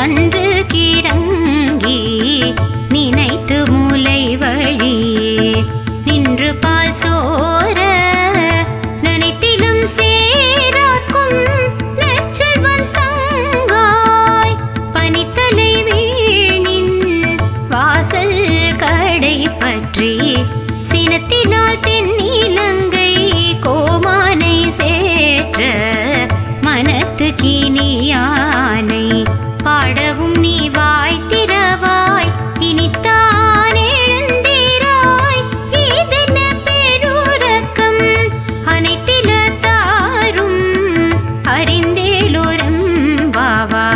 கன்று கிறங்கி நினைத்து மூலை வழி நின்று பால் சோர நினைத்திலும் சேராக்கும் நெச்சல்வன் தங்காய். பனித்தலை வீணின் வாசல் கடை பற்றி சினத்தினால் தென்னிலங்கை கோமானை சேற்ற மனத்து கினியானை அறிந்தேலோரும் வாவா.